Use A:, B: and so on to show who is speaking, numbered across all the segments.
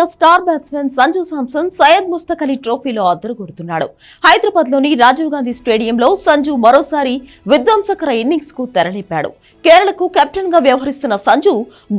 A: India star batsmen Sanju Samson Syed Mushtaq Ali ట్రోఫీలో అద్దరుకొడుతున్నాడు హైదరాబాద్లోని రాజీవ్ గాంధీ స్టేడియంలో సంజు మరోసారి విధ్వంసకర ఇన్నింగ్స్కు తెరలేపాడు. కేరళకు కెప్టెన్గా వ్యవహరిస్తున్న సంజు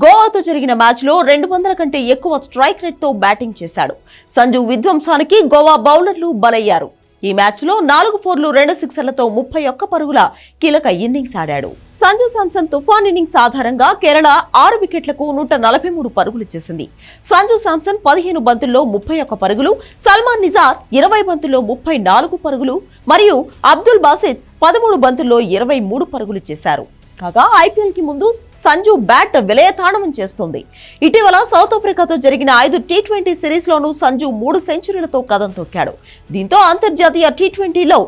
A: గోవాతో జరిగిన మ్యాచ్లో రెండు వందల కంటే ఎక్కువ స్ట్రైక్ రేట్తో బ్యాటింగ్ చేశాడు. సంజు విధ్వంసానికి గోవా బౌలర్లు బలయ్యారు. ఈ మ్యాచ్లో నాలుగు ఫోర్లు రెండు సిక్సర్లతో ముప్పై ఒక్క పరుగుల కీలక ఇన్నింగ్స్ ఆడాడు. సంజు సామ్సన్ తుఫాన్ ఇన్నింగ్స్ ఆధారంగా కేరళ ఆరు వికెట్లకు నూట నలభై మూడు పరుగులు చేసింది. సంజు సామ్సన్ పదిహేను బంతుల్లో ముప్పై ఒక్క పరుగులు సల్మాన్ నిజార్ ఇరవై బంతుల్లో ముప్పై నాలుగు పరుగులు మరియు అబ్దుల్ బాసిద్ పదమూడు బంతుల్లో ఇరవై మూడు పరుగులు చేశారు. కాగా ఐపీఎల్కి ముందు సంజు బ్యాట్ విలయతాండవం చేస్తుంది. ఇటీవల సౌత్ ఆఫ్రికాతో జరిగిన ఐదు టీ ట్వంటీ సిరీస్ లోనూ సంజు మూడు సెంచరీలతో కథం తొక్కాడు. దీంతో అంతర్జాతీయ టీ ట్వంటీలో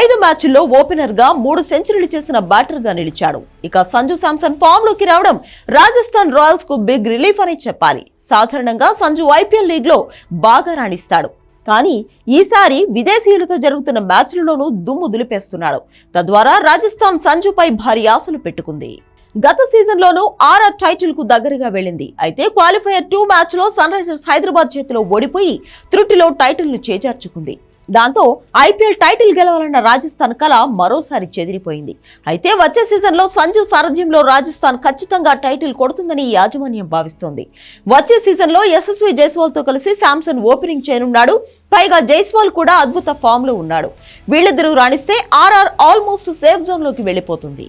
A: ఐదు మ్యాచ్ల్లో ఓపెనర్గా మూడు సెంచరీలు చేసిన బ్యాటర్గా నిలిచాడు. ఇక సంజు శాంసన్ ఫామ్లోకి రావడం రాజస్థాన్ రాయల్స్కు బిగ్ రిలీఫ్ అని చెప్పాలి. సాధారణంగా సంజు ఐపీఎల్ లీగ్లో బాగా రాణిస్తాడు. కానీ ఈసారి విదేశీయులతో జరుగుతున్న మ్యాచ్లలోనూ దుమ్ము దులిపేస్తున్నాడు. తద్వారా రాజస్థాన్ సంజుపై భారీ ఆశలు పెట్టుకుంది. గత సీజన్లోనూ ఆర్ఆర్ టైటిల్కు దగ్గరగా వెళ్ళింది. అయితే క్వాలిఫైయర్ టూ మ్యాచ్లో సన్ రైజర్స్ హైదరాబాద్ చేతిలో ఓడిపోయి త్రుటిలో టైటిల్ను చేజార్చుకుంది. దాంతో ఐపీఎల్ టైటిల్ గెలవాలన్న రాజస్థాన్ కళ మరోసారి చెదిరిపోయింది. అయితే వచ్చే సీజన్లో సంజు సారథ్యంలో రాజస్థాన్ ఖచ్చితంగా టైటిల్ కొడుతుందని యాజమాన్యం భావిస్తోంది. వచ్చే సీజన్లో యశస్వి జైస్వాల్తో కలిసి శాంసన్ ఓపెనింగ్ చేయనున్నాడు. పైగా జైస్వాల్ కూడా అద్భుత ఫామ్లో ఉన్నాడు. వీళ్ళిద్దరూ రాణిస్తే ఆర్ఆర్ ఆల్మోస్ట్ సేఫ్ జోన్లోకి వెళ్ళిపోతుంది.